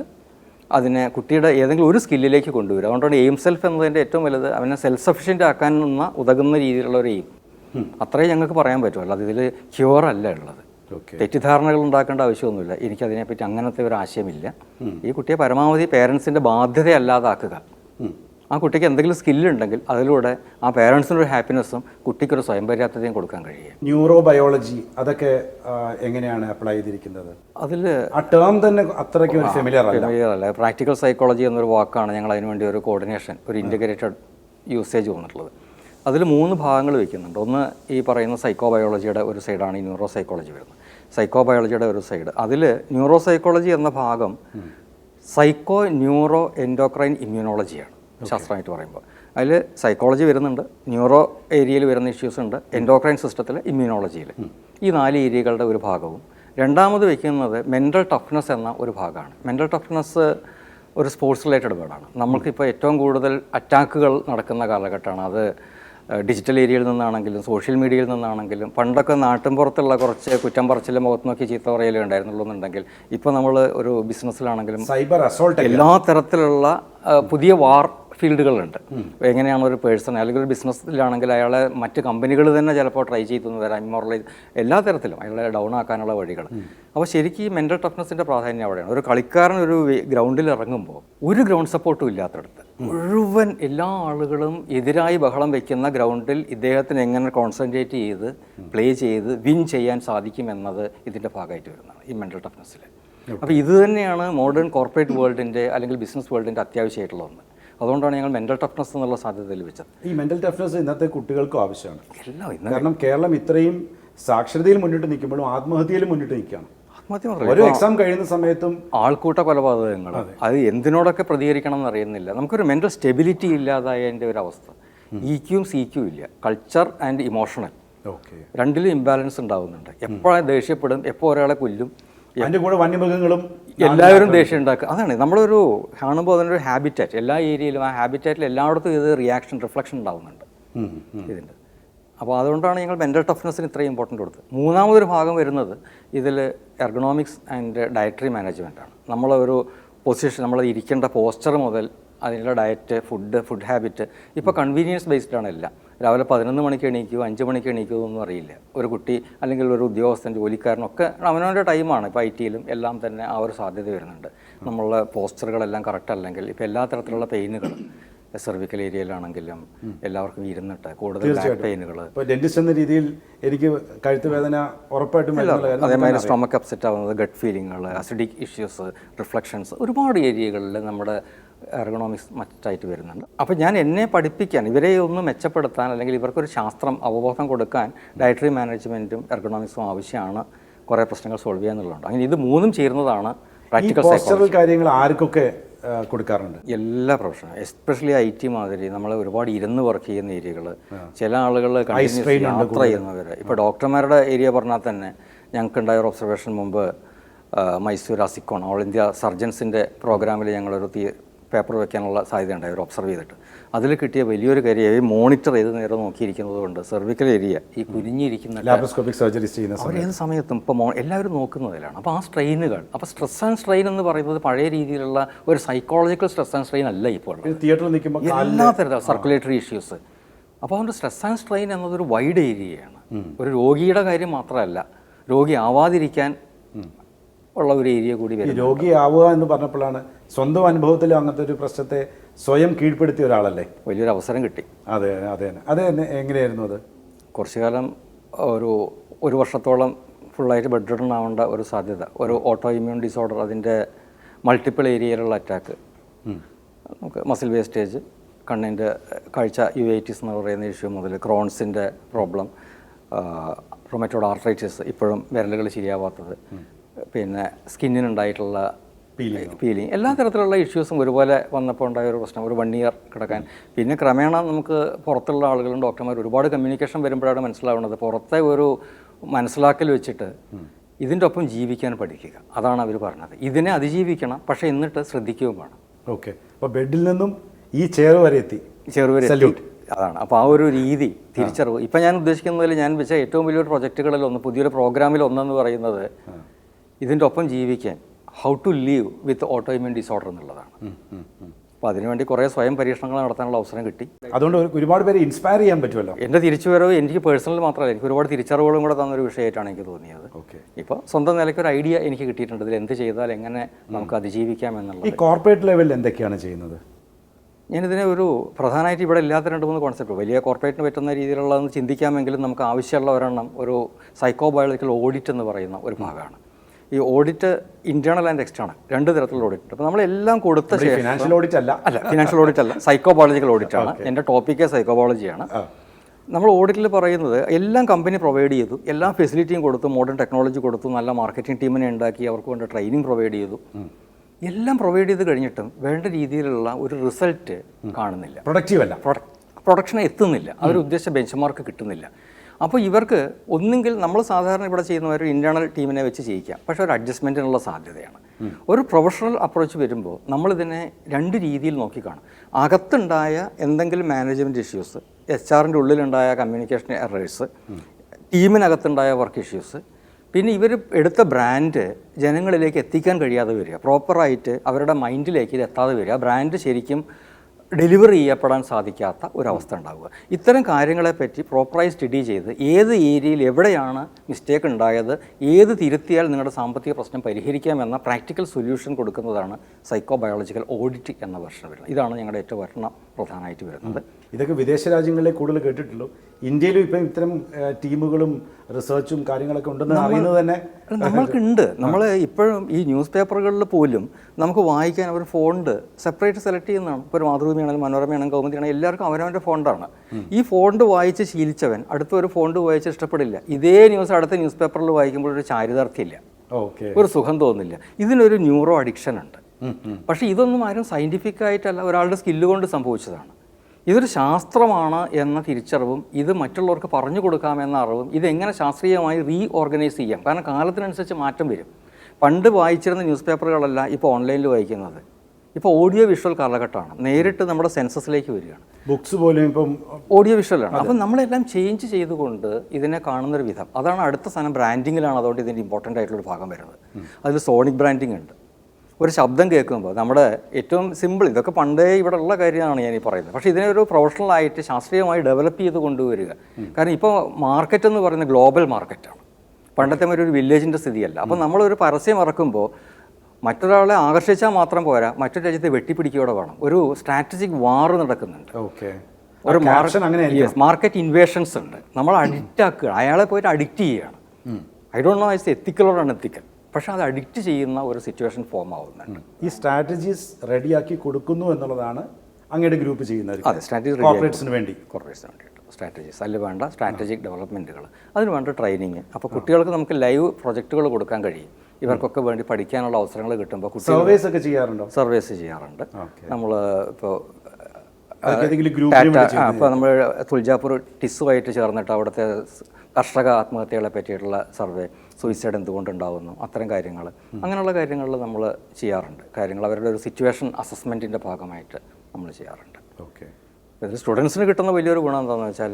അതിനെ കുട്ടിയുടെ ഏതെങ്കിലും ഒരു സ്കില്ലിലേക്ക് കൊണ്ടുവരിക. അതുകൊണ്ടാണ് എയിം സെൽഫ് എന്നതിന്റെ ഏറ്റവും വലുത് അവനെ സെൽഫ് സഫിഷ്യന്റ് ആക്കാൻ നിന്ന ഉതകുന്ന രീതിയിലുള്ള ഒരു എയിം അത്രേ ഞങ്ങൾക്ക് പറയാൻ പറ്റുള്ളൂ അല്ലാതെ ഇതിൽ ക്യൂർ അല്ല ഉള്ളത്. തെറ്റിദ്ധാരണകൾ ഉണ്ടാക്കേണ്ട ആവശ്യമൊന്നുമില്ല. എനിക്കതിനെപ്പറ്റി അങ്ങനത്തെ ഒരു ആശയമില്ല. ഈ കുട്ടിയെ പരമാവധി പേരൻസിന്റെ ബാധ്യത അല്ലാതാക്കുക ആ കുട്ടിക്ക് എന്തെങ്കിലും സ്കില്ലുണ്ടെങ്കിൽ അതിലൂടെ ആ പേരൻസിനൊരു ഹാപ്പിനെസ്സും കുട്ടിക്കൊരു സ്വയം പര്യാപ്തതയും കൊടുക്കാൻ കഴിയും ന്യൂറോ ബയോളജി അതൊക്കെ എങ്ങനെയാണ് അപ്ലൈ ചെയ്തിരിക്കുന്നത്? അതിൽ ആ ടേം തന്നെ അത്രയ്ക്ക് ഒരു ഫെമിലിയർ അല്ല. പ്രാക്ടിക്കൽ സൈക്കോളജി എന്നൊരു വാക്കാണ് ഞങ്ങൾ അതിനുവേണ്ടി ഒരു കോർഡിനേഷൻ ഒരു ഇന്റഗ്രേറ്റഡ് യൂസേജ് വന്നിട്ടുള്ളത്. അതിൽ മൂന്ന് ഭാഗങ്ങൾ വയ്ക്കുന്നുണ്ട്. ഒന്ന് ഈ പറയുന്ന സൈക്കോ ബയോളജിയുടെ ഒരു സൈഡാണ് ഈ ന്യൂറോ സൈക്കോളജി വരുന്നത്. സൈക്കോ ബയോളജിയുടെ ഒരു സൈഡ് അതിൽ ന്യൂറോ സൈക്കോളജി എന്ന ഭാഗം സൈക്കോ ന്യൂറോ എൻഡോക്രൈൻ ഇമ്മ്യൂണോളജിയാണ് ശാസ്ത്രമായിട്ട് പറയുമ്പോൾ. അതിൽ സൈക്കോളജി വരുന്നുണ്ട് ന്യൂറോ ഏരിയയിൽ വരുന്ന ഇഷ്യൂസ് ഉണ്ട് എൻഡോക്രൈൻ സിസ്റ്റത്തിൽ ഇമ്മ്യൂണോളജിയിൽ ഈ നാല് ഏരിയകളുടെ ഒരു ഭാഗവും. രണ്ടാമത് വയ്ക്കുന്നത് മെന്റൽ ടഫ്നെസ് എന്ന ഒരു ഭാഗമാണ്. മെന്റൽ ടഫ്നെസ് ഒരു സ്പോർട്സ് റിലേറ്റഡ് വേർഡാണ് നമ്മൾക്കിപ്പോൾ ഏറ്റവും കൂടുതൽ അറ്റാക്കുകൾ നടക്കുന്ന കാലഘട്ടമാണ്. അത് ഡിജിറ്റൽ ഏരിയയിൽ നിന്നാണെങ്കിലും സോഷ്യൽ മീഡിയയിൽ നിന്നാണെങ്കിലും പണ്ടൊക്കെ നാട്ടിൻപുറത്തുള്ള കുറച്ച് കുറ്റം പറച്ചിലും മുഖത്ത് നോക്കി ചീത്ത പറയലേ ഉണ്ടായിരുന്നുള്ളൂ എന്നുണ്ടെങ്കിൽ ഇപ്പോൾ നമ്മൾ ഒരു ബിസിനസ്സിലാണെങ്കിലും സൈബർ അസോൾട്ട് എല്ലാ തരത്തിലുള്ള പുതിയ വാർ ഫീൽഡുകളുണ്ട്. എങ്ങനെയാണ് ഒരു പേഴ്സൺ അല്ലെങ്കിൽ ഒരു ബിസിനസ്സിലാണെങ്കിൽ അയാളെ മറ്റ് കമ്പനികൾ തന്നെ ചിലപ്പോൾ ട്രൈ ചെയ്തു തരാം ഇമ്മോറലൈസ് എല്ലാ തരത്തിലും അയാളെ ഡൗൺ ആക്കാനുള്ള വഴികൾ. അപ്പോൾ ശരിക്കും ഈ മെന്റൽ ടഫ്നെസ്സിന്റെ പ്രാധാന്യം അവിടെയാണ്. ഒരു കളിക്കാരൻ ഒരു ഗ്രൗണ്ടിൽ ഇറങ്ങുമ്പോൾ ഒരു ഗ്രൗണ്ട് സപ്പോർട്ടും ഇല്ലാത്തടത്ത് മുഴുവൻ എല്ലാ ആളുകളും എതിരായി ബഹളം വെക്കുന്ന ഗ്രൗണ്ടിൽ ഇദ്ദേഹത്തിന് എങ്ങനെ കോൺസെൻട്രേറ്റ് ചെയ്ത് പ്ലേ ചെയ്ത് വിൻ ചെയ്യാൻ സാധിക്കുമെന്നത് ഇതിന്റെ ഭാഗമായിട്ട് വരുന്നതാണ് ഈ മെന്റൽ ടഫ്നെസ്സിൽ അപ്പോൾ ഇത് തന്നെയാണ് മോഡേൺ കോർപ്പറേറ്റ് വേൾഡിന്റെ അല്ലെങ്കിൽ ബിസിനസ് വേൾഡിന്റെ അത്യാവശ്യമായിട്ടുള്ള ഒന്ന്. അതുകൊണ്ടാണ് ഞങ്ങൾ മെന്റൽ ടഫ്നെസ് എന്നുള്ള സാധ്യത ലഭിച്ചത് ഈ മെന്റൽ ടഫ്നെസ് ഇന്നത്തെ കുട്ടികൾക്കും ആവശ്യമാണ്. എല്ലാം ഇന്ന് കാരണം കേരളം ഇത്രയും സാക്ഷരതയിൽ മുന്നിട്ട് നിൽക്കുമ്പോഴും ആത്മഹത്യയിൽ മുന്നിട്ട് നിൽക്കുകയാണ്. ഓരോ എക്സാം കഴിയുന്ന സമയത്തും ആൾക്കൂട്ട കൊലപാതകങ്ങൾ. അത്. എന്തിനോടൊക്കെ പ്രതികരിക്കണം എന്നറിയുന്നില്ല. നമുക്കൊരു മെന്റൽ സ്റ്റെബിലിറ്റി ഇല്ലാതായതിന്റെ ഒരു അവസ്ഥ. ഇ സിക്യും സി ക്യൂ ഇല്ല. Culture and emotional okay. രണ്ടിലും ഇംബാലൻസ് ഉണ്ടാവുന്നുണ്ട്. എപ്പോഴാണ് ദേഷ്യപ്പെടും എപ്പോൾ ഒരാളെ കൊല്ലും അതിന്റെ കൂടെ വന്യമൃഗങ്ങളും എല്ലാവരും ദേഷ്യം ഉണ്ടാക്കുക. അതാണ്. നമ്മളൊരു കാണുമ്പോൾ അതിന്റെ ഒരു ഹാബിറ്റാറ്റ് എല്ലാ ഏരിയയിലും ആ ഹാബിറ്റാറ്റിൽ എല്ലായിടത്തും ഇത് റിയാക്ഷൻ റിഫ്ലക്ഷൻ ഉണ്ടാവുന്നുണ്ട്. ഇതിന്റെ. അപ്പോൾ അതുകൊണ്ടാണ് ഞങ്ങൾ മെന്റൽ ടഫ്നെസ്സിന് ഇത്രയും ഇമ്പോർട്ടന്റ് കൊടുത്തത്. മൂന്നാമതൊരു ഭാഗം വരുന്നത് ഇതിൽ എർഗണോമിക്സ് ആൻഡ് ഡയറ്ററി മാനേജ്മെന്റ് ആണ്. നമ്മളൊരു പൊസിഷൻ നമ്മൾ ഇരിക്കേണ്ട പോസ്റ്റർ മുതൽ അതിനുള്ള ഡയറ്റ് ഫുഡ് ഫുഡ് ഹാബിറ്റ് ഇപ്പോൾ കൺവീനിയൻസ് ബേസ്ഡ് ആണ് എല്ലാം. രാവിലെ പതിനൊന്ന് മണിക്ക് എണീക്കുമോ അഞ്ച് മണിക്ക് എണീക്കുമോ ഒന്നും അറിയില്ല. ഒരു കുട്ടി അല്ലെങ്കിൽ ഒരു ഉദ്യോഗസ്ഥൻ ജോലിക്കാരനൊക്കെ അവനവന്റെ ടൈമാണ് ഇപ്പോൾ ഐ ടിയിലും എല്ലാം തന്നെ ആ ഒരു സാധ്യത വരുന്നുണ്ട്. നമ്മളുടെ പോസ്റ്ററുകളെല്ലാം കറക്റ്റ് അല്ലെങ്കിൽ ഇപ്പോൾ എല്ലാ തരത്തിലുള്ള പെയിനുകൾ സെർവിക്കൽ ഏരിയയിലാണെങ്കിലും എല്ലാവർക്കും ഇരുന്നിട്ട് കൂടുതൽ പെയിനുകൾ ഡെന്റിസ്റ്റ് എന്ന രീതിയിൽ എനിക്ക് കഴുത്ത് വേദന ഉറപ്പായിട്ടും അതേമാതിരി സ്റ്റൊമക്ക് അപ്സെറ്റ് ആവുന്നത് ഗട്ട് ഫീലിങ്ങുകൾ അസിഡിക് ഇഷ്യൂസ് റിഫ്ലക്ഷൻസ് ഒരുപാട് ഏരിയകളിൽ നമ്മുടെ എർഗണോമിക്സ് മറ്റായിട്ട് വരുന്നുണ്ട്. അപ്പോൾ ഞാൻ എന്നെ പഠിപ്പിക്കാൻ ഇവരെ ഒന്ന് മെച്ചപ്പെടുത്താൻ അല്ലെങ്കിൽ ഇവർക്കൊരു ശാസ്ത്രം അവബോധം കൊടുക്കാൻ ഡയറ്ററി മാനേജ്മെന്റും എർഗണോമിക്സും ആവശ്യമാണ് കുറേ പ്രശ്നങ്ങൾ സോൾവ് ചെയ്യാന്നുള്ളതുണ്ട്. അങ്ങനെ ഇത് മൂന്നും ചേരുന്നതാണ് പ്രാക്ടിക്കൽ കാര്യങ്ങൾ ആർക്കൊക്കെ കൊടുക്കാറുണ്ട്. എല്ലാ പ്രൊഫഷനും എസ്പെഷ്യലി ഐ ടി മാതിരി നമ്മൾ ഒരുപാട് ഇരുന്ന് വർക്ക് ചെയ്യുന്ന ഏരിയകൾ ചില ആളുകൾ യാത്ര ചെയ്യുന്നവർ ഇപ്പോൾ ഡോക്ടർമാരുടെ ഏരിയ പറഞ്ഞാൽ തന്നെ ഞങ്ങൾക്ക് ഉണ്ടായ ഒരു ഒബ്സർവേഷൻ മുമ്പ് മൈസൂർ അസിക്കോൺ ഓൾ ഇന്ത്യ സർജൻസിന്റെ പ്രോഗ്രാമിൽ ഞങ്ങളൊരു പേപ്പർ വെക്കാനുള്ള സാധ്യത ഉണ്ടായി ഒരു ഒബ്സർവ് ചെയ്തിട്ട്. അതിൽ കിട്ടിയ വലിയൊരു കാര്യം അവർ മോണിറ്റർ ചെയ്ത് നേരെ നോക്കിയിരിക്കുന്നത് കൊണ്ട് സെർവിക്കൽ ഏരിയ ഈ കുനിഞ്ഞിരിക്കുന്ന ലാപ്രോസ്കോപ്പിക് സർജറി ചെയ്യുന്ന ഏത് സമയത്തും ഇപ്പോൾ മോ എല്ലാവരും നോക്കുന്നതിലാണ് അപ്പോൾ ആ സ്ട്രെയിനുകൾ അപ്പോൾ സ്ട്രെസ് ആൻഡ് സ്ട്രെയിൻ എന്ന് പറയുന്നത് പഴയ രീതിയിലുള്ള ഒരു സൈക്കോളജിക്കൽ സ്ട്രെസ് ആൻഡ് സ്ട്രെയിൻ അല്ല ഇപ്പോൾ തിയേറ്ററിൽ നിൽക്കുമ്പോൾ എല്ലാ തരത്തിലും സർക്കുലേറ്ററി ഇഷ്യൂസ് അപ്പോൾ അതുകൊണ്ട് സ്ട്രെസ് ആൻഡ് സ്ട്രെയിൻ എന്നതൊരു വൈഡ് ഏരിയയാണ് ഒരു രോഗിയുടെ കാര്യം മാത്രമല്ല രോഗി ആവാതിരിക്കാൻ ഉള്ള ഒരു ഏരിയ കൂടി രോഗിയാവുക എന്ന് പറഞ്ഞപ്പോഴാണ് സ്വന്തം അനുഭവത്തിൽ അങ്ങനത്തെ ഒരു പ്രശ്നത്തെ സ്വയം കീഴ്പ്പെടുത്തിയ ഒരാളല്ലേ? വലിയൊരു അവസരം കിട്ടി. അതെ അതെ അതെ എങ്ങനെയായിരുന്നു അത്? കുറച്ചു കാലം ഒരു ഒരു വർഷത്തോളം ഫുള്ളായിട്ട് ബെഡ് റിട്ടൺ ആവേണ്ട ഒരു സാധ്യത. ഒരു ഓട്ടോ ഇമ്മ്യൂൺ ഡിസോർഡർ അതിന്റെ മൾട്ടിപ്പിൾ ഏരിയയിലുള്ള അറ്റാക്ക് നമുക്ക് മസിൽ വേസ്റ്റേജ് കണ്ണിന്റെ കാഴ്ച യു ഐറ്റിസ് എന്ന് പറയുന്ന ഇഷ്യൂ മുതൽ ക്രോൺസിന്റെ പ്രോബ്ലം റൊമാറ്റോഡ് ആർട്രൈറ്റിസ് ഇപ്പോഴും വിരലുകൾ ശരിയാവാത്തത്. പിന്നെ സ്കിന്നിനുണ്ടായിട്ടുള്ള പീലിംഗ് എല്ലാ തരത്തിലുള്ള ഇഷ്യൂസും ഒരുപോലെ വന്നപ്പോൾ ഉണ്ടായ ഒരു പ്രശ്നം ഒരു വൺ ഇയർ കിടക്കാൻ. പിന്നെ ക്രമേണ നമുക്ക് പുറത്തുള്ള ആളുകളും ഡോക്ടർമാർ ഒരുപാട് കമ്മ്യൂണിക്കേഷൻ വരുമ്പോഴാണ് മനസ്സിലാവുന്നത്. പുറത്തെ ഒരു മനസ്സിലാക്കൽ വെച്ചിട്ട് ഇതിന്റെ ഒപ്പം ജീവിക്കാൻ പഠിക്കുക. അതാണ് അവർ പറഞ്ഞത്. ഇതിനെ അതിജീവിക്കണം പക്ഷേ എന്നിട്ട് ശ്രദ്ധിക്കുകയും വേണം. ഓക്കെ അപ്പോൾ ബെഡിൽ നിന്നും ഈ ചെയർ വരെ എത്തി. ചെറുവരെ വരെ അതാണ്. അപ്പോൾ ആ ഒരു രീതി തിരിച്ചറിവ്. ഇപ്പം ഞാൻ ഉദ്ദേശിക്കുന്നതിൽ ഞാൻ വെച്ച ഏറ്റവും വലിയൊരു പ്രൊജക്റ്റുകളിൽ ഒന്ന് പുതിയൊരു പ്രോഗ്രാമിൽ ഒന്നെന്ന് പറയുന്നത് ഇതിന്റെ ഒപ്പം ജീവിക്കാൻ. How to live with autoimmune disorder എന്നുള്ളതാണ്. അപ്പോൾ അതിനുവേണ്ടി കുറേ സ്വയം പരീക്ഷണങ്ങൾ നടത്താനുള്ള അവസരം കിട്ടി. അതുകൊണ്ട് ഒരുപാട് പേരെ ഇൻസ്പയർ ചെയ്യാൻ പറ്റുമല്ലോ? എന്റെ തിരിച്ചുവരവ് എനിക്ക് പേഴ്സണൽ മാത്രമല്ല എനിക്ക് ഒരുപാട് തിരിച്ചറിവുകളും കൂടെ തന്നൊരു വിഷയമായിട്ടാണ് എനിക്ക് തോന്നിയത്. ഓക്കെ ഇപ്പോൾ സ്വന്തം നിലയ്ക്ക് ഒരു ഐഡിയ എനിക്ക് കിട്ടിയിട്ടുണ്ട്. ഇതിൽ എന്ത് ചെയ്താൽ എങ്ങനെ നമുക്ക് അതിജീവിക്കാം എന്നുള്ളത്. ഈ കോർപ്പറേറ്റ് ലെവലിൽ എന്തൊക്കെയാണ് ചെയ്യുന്നത്? ഞാനിതിനെ ഒരു പ്രധാനമായിട്ട് ഇവിടെ ഇല്ലാത്ത രണ്ട് മൂന്ന് കോൺസെപ്റ്റ് വലിയ കോർപ്പറേറ്റിന് പറ്റുന്ന രീതിയിലുള്ളതെന്ന് ചിന്തിക്കാമെങ്കിലും നമുക്ക് ആവശ്യമുള്ള ഒരെണ്ണം ഒരു സൈക്കോ ബയോളജിക്കൽ ഓഡിറ്റ് എന്ന് പറയുന്ന ഒരു ഭാഗമാണ്. ഈ ഓഡിറ്റ് ഇന്റേണൽ ആൻഡ് എക്സ്റ്റേണൽ രണ്ട് തരത്തിലുള്ള ഓഡിറ്റ് അപ്പോൾ നമ്മളെല്ലാം കൊടുത്ത ശേഷം ഫിനാൻഷ്യൽ ഓഡിറ്റ് അല്ല. അല്ല ഫിനാൻഷ്യൽ ഓഡിറ്റ് അല്ല. സൈക്കോബയോളജിക്കൽ ഓഡിറ്റ് ആണ്. എന്റെ ടോപ്പിക്ക് സൈക്കോബയോളജിയാണ് നമ്മൾ ഓഡിറ്റിൽ പറയുന്നത് എല്ലാം കമ്പനി പ്രൊവൈഡ് ചെയ്തു എല്ലാ ഫെസിലിറ്റിയും കൊടുത്തു മോഡേൺ ടെക്നോളജി കൊടുത്തു നല്ല മാർക്കറ്റിംഗ് ടീമിനെ ഉണ്ടാക്കി അവർക്ക് വേണ്ട ട്രെയിനിങ് പ്രൊവൈഡ് ചെയ്തു. എല്ലാം പ്രൊവൈഡ് ചെയ്ത് കഴിഞ്ഞിട്ടും വേണ്ട രീതിയിലുള്ള ഒരു റിസൾട്ട് കാണുന്നില്ല. പ്രൊഡക്റ്റീവ് അല്ല. പ്രൊഡക്ഷൻ എത്തുന്നില്ല. അവർ ഉദ്ദേശിച്ച ബെഞ്ച് മാർക്ക് കിട്ടുന്നില്ല. അപ്പോൾ ഇവർക്ക് ഒന്നുകിൽ നമ്മൾ സാധാരണ ഇവിടെ ചെയ്യുന്ന ഒരു ഇന്റേർണൽ ടീമിനെ വെച്ച് ചെയ്യിക്കാം. പക്ഷേ ഒരു അഡ്ജസ്റ്റ്മെന്റിനുള്ള സാധ്യതയാണ്. ഒരു പ്രൊഫഷണൽ അപ്രോച്ച് വരുമ്പോൾ നമ്മളിതിനെ രണ്ട് രീതിയിൽ നോക്കിക്കാണും. അകത്തുണ്ടായ എന്തെങ്കിലും മാനേജ്മെന്റ് ഇഷ്യൂസ് എച്ച് ആറിന്റെ ഉള്ളിലുണ്ടായ കമ്മ്യൂണിക്കേഷൻ എറേഴ്സ് ടീമിനകത്തുണ്ടായ വർക്ക് ഇഷ്യൂസ് പിന്നെ ഇവർ എടുത്ത ബ്രാൻഡ് ജനങ്ങളിലേക്ക് എത്തിക്കാൻ കഴിയാതെ വരിക. പ്രോപ്പറായിട്ട് അവരുടെ മൈൻഡിലേക്ക് ഇത് എത്താതെ വരിക. ബ്രാൻഡ് ശരിക്കും ഡെലിവറി ചെയ്യപ്പെടാൻ സാധിക്കാത്ത ഒരവസ്ഥ ഉണ്ടാവുക. ഇത്തരം കാര്യങ്ങളെപ്പറ്റി പ്രോപ്പറായി സ്റ്റഡി ചെയ്ത് ഏത് ഏരിയയിൽ എവിടെയാണ് മിസ്റ്റേക്ക് ഉണ്ടായത് ഏത് തിരുത്തിയാൽ നിങ്ങളുടെ സാമ്പത്തിക പ്രശ്നം പരിഹരിക്കാമെന്ന പ്രാക്ടിക്കൽ സൊല്യൂഷൻ കൊടുക്കുന്നതാണ് സൈക്കോ ബയോളജിക്കൽ ഓഡിറ്റ് എന്ന വർഷം ഇതാണ് ഞങ്ങളുടെ ഏറ്റവും ഒരെണ്ണം. പ്രധാനമായിട്ട് വരുന്നത്. ഇതൊക്കെ വിദേശ രാജ്യങ്ങളിലെ കൂടുതൽ കേട്ടിട്ടുള്ളൂ. ഇന്ത്യയിലും ഇപ്പം ഇത്തരം ടീമുകളും റിസർച്ചും കാര്യങ്ങളൊക്കെ ഉണ്ടെന്ന് അറിയുന്നത് തന്നെ നമ്മൾക്കുണ്ട്. നമ്മൾ ഇപ്പോഴും ഈ ന്യൂസ് പേപ്പറുകളിൽ പോലും നമുക്ക് വായിക്കാൻ അവർ ഫോണ്ട് സെപ്പറേറ്റ് സെലക്ട് ചെയ്യുന്നതാണ്. ഇപ്പോൾ ഒരു മാതൃഭൂമിയാണെങ്കിലും മനോരമയാണെങ്കിലും കൗമുദിയാണെങ്കിലും എല്ലാവർക്കും അവരവന്റെ ഫോണ്ടാണ്. ഈ ഫോണ്ട് വായിച്ച് ശീലിച്ചവൻ അടുത്ത ഒരു ഫോണ്ട് വായിച്ച് ഇഷ്ടപ്പെടില്ല. ഇതേ ന്യൂസ് അടുത്ത ന്യൂസ് പേപ്പറിൽ വായിക്കുമ്പോൾ ഒരു ചാരിതാർത്ഥ്യമില്ല. ഓക്കെ. ഒരു സുഖം തോന്നില്ല. ഇതിനൊരു ന്യൂറോ അഡിക്ഷൻ ഉണ്ട്. പക്ഷേ ഇതൊന്നും ആരും സയന്റിഫിക് ആയിട്ടല്ല ഒരാളുടെ സ്കില്ല് കൊണ്ട് സംഭവിച്ചതാണ്. ഇതൊരു ശാസ്ത്രമാണ് എന്ന തിരിച്ചറിവും ഇത് മറ്റുള്ളവർക്ക് പറഞ്ഞു കൊടുക്കാമെന്ന അറിവും ഇതെങ്ങനെ ശാസ്ത്രീയമായി റീ ഓർഗനൈസ് ചെയ്യാം? കാരണം കാലത്തിനനുസരിച്ച് മാറ്റം വരും. പണ്ട് വായിച്ചിരുന്ന ന്യൂസ് പേപ്പറുകളല്ല ഇപ്പോൾ ഓൺലൈനിൽ വായിക്കുന്നത്. ഇപ്പോൾ ഓഡിയോ വിഷ്വൽ കാലഘട്ടമാണ്. നേരിട്ട് നമ്മുടെ സെൻസസിലേക്ക് വരികയാണ്. ബുക്സ് പോലും ഇപ്പം ഓഡിയോ വിഷ്വലാണ് അപ്പം നമ്മളെല്ലാം ചേഞ്ച് ചെയ്തുകൊണ്ട് ഇതിനെ കാണുന്നൊരു വിധം. അതാണ് അടുത്ത സാധനം ബ്രാൻഡിങ്ങിലാണ് അതുകൊണ്ട് ഇതിന്റെ ഇമ്പോർട്ടന്റ് ആയിട്ടുള്ളൊരു ഭാഗം വരുന്നത്. അതിൽ സോണിക് ബ്രാൻഡിങ് ഉണ്ട്. ഒരു ശബ്ദം കേൾക്കുമ്പോൾ നമ്മുടെ ഏറ്റവും സിമ്പിൾ ഇതൊക്കെ പണ്ടേ ഇവിടെ ഉള്ള കാര്യമാണ് ഞാൻ ഈ പറയുന്നത്. പക്ഷേ ഇതിനെ ഒരു പ്രൊഫഷണലായിട്ട് ശാസ്ത്രീയമായി ഡെവലപ്പ് ചെയ്ത് കൊണ്ടുവരിക. കാരണം ഇപ്പോൾ മാർക്കറ്റ് എന്ന് പറയുന്നത് ഗ്ലോബൽ മാർക്കറ്റാണ് പണ്ടത്തെ ഒരു വില്ലേജിന്റെ സ്ഥിതിയല്ല. അപ്പോൾ നമ്മളൊരു പരസ്യം ഇറക്കുമ്പോൾ മറ്റൊരാളെ ആകർഷിച്ചാൽ മാത്രം പോരാ മറ്റൊരു രാജ്യത്തെ വെട്ടിപ്പിടിക്കുകയോടെ വേണം. ഒരു സ്ട്രാറ്റജിക് വാർ നടക്കുന്നുണ്ട്. ഓക്കെ. ഒരു മാർക്കറ്റ് ഇൻവേഷൻസ് ഉണ്ട്. നമ്മൾ അഡിക്റ്റ് ആക്കുക. അയാളെ പോയിട്ട് അഡിക്റ്റ് ചെയ്യുകയാണ്. I don't know is ethical or unethical പക്ഷെ അത് അഡിക്റ്റ് ചെയ്യുന്ന ഒരു സിറ്റുവേഷൻ ഫോം ആവുന്നുണ്ട്. ഈ സ്ട്രാറ്റജീസ് റെഡിയാക്കി കൊടുക്കുന്നു എന്നുള്ളതാണ് അങ്ങയുടെ ഗ്രൂപ്പ് ചെയ്യുന്നത്. അതെ സ്ട്രാറ്റജി കോർപ്പറേറ്റ്സിന് വേണ്ടി. കോർപ്പറേറ്റ്സിന് വേണ്ടിയിട്ട്. സ്ട്രാറ്റജീസ് അതിൽ വേണ്ട സ്ട്രാറ്റജിക് ഡെവലപ്മെന്റുകൾ അതിന് വേണ്ട ട്രെയിനിങ് അപ്പോൾ കുട്ടികൾക്ക് നമുക്ക് ലൈവ് പ്രൊജക്റ്റുകൾ കൊടുക്കാൻ കഴിയും. ഇവർക്കൊക്കെ വേണ്ടി പഠിക്കാനുള്ള അവസരങ്ങൾ കിട്ടുമ്പോൾ കുട്ടികൾ സർവേസ് ഒക്കെ ചെയ്യാറുണ്ടോ? സർവീസ് ചെയ്യാറുണ്ട്. നമ്മൾ ഇപ്പോൾ അപ്പോൾ നമ്മൾ തുൽജാപൂർ ടിസ്സുമായിട്ട് ചേർന്നിട്ട് അവിടുത്തെ കർഷക ആത്മഹത്യകളെ പറ്റിയിട്ടുള്ള സർവേ സൂയിസൈഡ് എന്തുകൊണ്ടുണ്ടാവുന്നു അത്തരം കാര്യങ്ങൾ അങ്ങനെയുള്ള കാര്യങ്ങളിൽ നമ്മൾ ചെയ്യാറുണ്ട്. കാര്യങ്ങൾ അവരുടെ ഒരു സിറ്റുവേഷൻ അസസ്മെന്റിന്റെ ഭാഗമായിട്ട് നമ്മൾ ചെയ്യാറുണ്ട്. ഓക്കെ. ഇതിൽ സ്റ്റുഡൻസിന് കിട്ടുന്ന വലിയൊരു ഗുണം എന്താണെന്ന് വെച്ചാൽ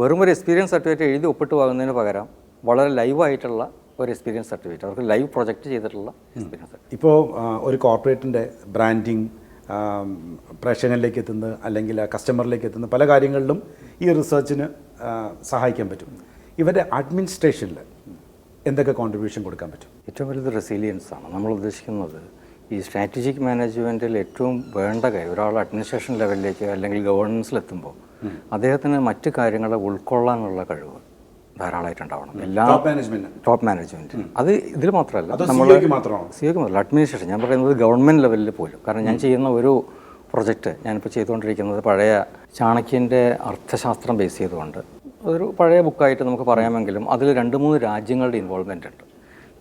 വെറും ഒരു എക്സ്പീരിയൻസ് സർട്ടിഫിക്കറ്റ് എഴുതി ഒപ്പിട്ട് വാങ്ങുന്നതിന് പകരം വളരെ ലൈവായിട്ടുള്ള ഒരു എക്സ്പീരിയൻസ് സർട്ടിഫിക്കറ്റ് അവർക്ക് ലൈവ് പ്രൊജക്റ്റ് ചെയ്തിട്ടുള്ള എക്സ്പീരിയൻസ് ഇപ്പോൾ ഒരു കോർപ്പറേറ്റിന്റെ ബ്രാൻഡിങ് പ്രേക്ഷകരിലേക്ക് എത്തുന്നത് അല്ലെങ്കിൽ കസ്റ്റമറിലേക്ക് എത്തുന്ന പല കാര്യങ്ങളിലും ഈ റിസർച്ചിന് സഹായിക്കാൻ പറ്റും. ഇവരുടെ അഡ്മിനിസ്ട്രേഷനിൽ എന്തൊക്കെ കോൺട്രിബ്യൂഷൻ കൊടുക്കാൻ പറ്റും? ഏറ്റവും വലുത് റെസീലിയൻസ് ആണ്. നമ്മൾ ഉദ്ദേശിക്കുന്നത് ഈ സ്ട്രാറ്റജിക് മാനേജ്മെന്റിൽ ഏറ്റവും വേണ്ട കാര്യം ഒരാൾ അഡ്മിനിസ്ട്രേഷൻ ലെവലിലേക്ക് അല്ലെങ്കിൽ ഗവേണൻസിലെത്തുമ്പോൾ അദ്ദേഹത്തിന് മറ്റ് കാര്യങ്ങളെ ഉൾക്കൊള്ളാനുള്ള കഴിവ് ധാരാളമായിട്ടുണ്ടാവണം. എല്ലാ ടോപ്പ് മാനേജ്മെന്റ് ടോപ്പ് മാനേജ്മെന്റ് അത് ഇതിൽ മാത്രമല്ല. നമ്മൾ സിഒക്ക് മാത്രമല്ല അഡ്മിനിസ്ട്രേഷൻ ഞാൻ പറയുന്നത് ഗവൺമെന്റ് ലെവലിൽ പോലും. കാരണം ഞാൻ ചെയ്യുന്ന ഒരു പ്രൊജക്റ്റ് ഞാനിപ്പോൾ ചെയ്തുകൊണ്ടിരിക്കുന്നത് പഴയ ചാണക്യന്റെ അർത്ഥശാസ്ത്രം ബേസ് ചെയ്തുകൊണ്ട് ഒരു പഴയ ബുക്കായിട്ട് നമുക്ക് പറയാമെങ്കിലും അതിൽ രണ്ട് മൂന്ന് രാജ്യങ്ങളുടെ ഇൻവോൾവ്മെന്റ് ഉണ്ട്.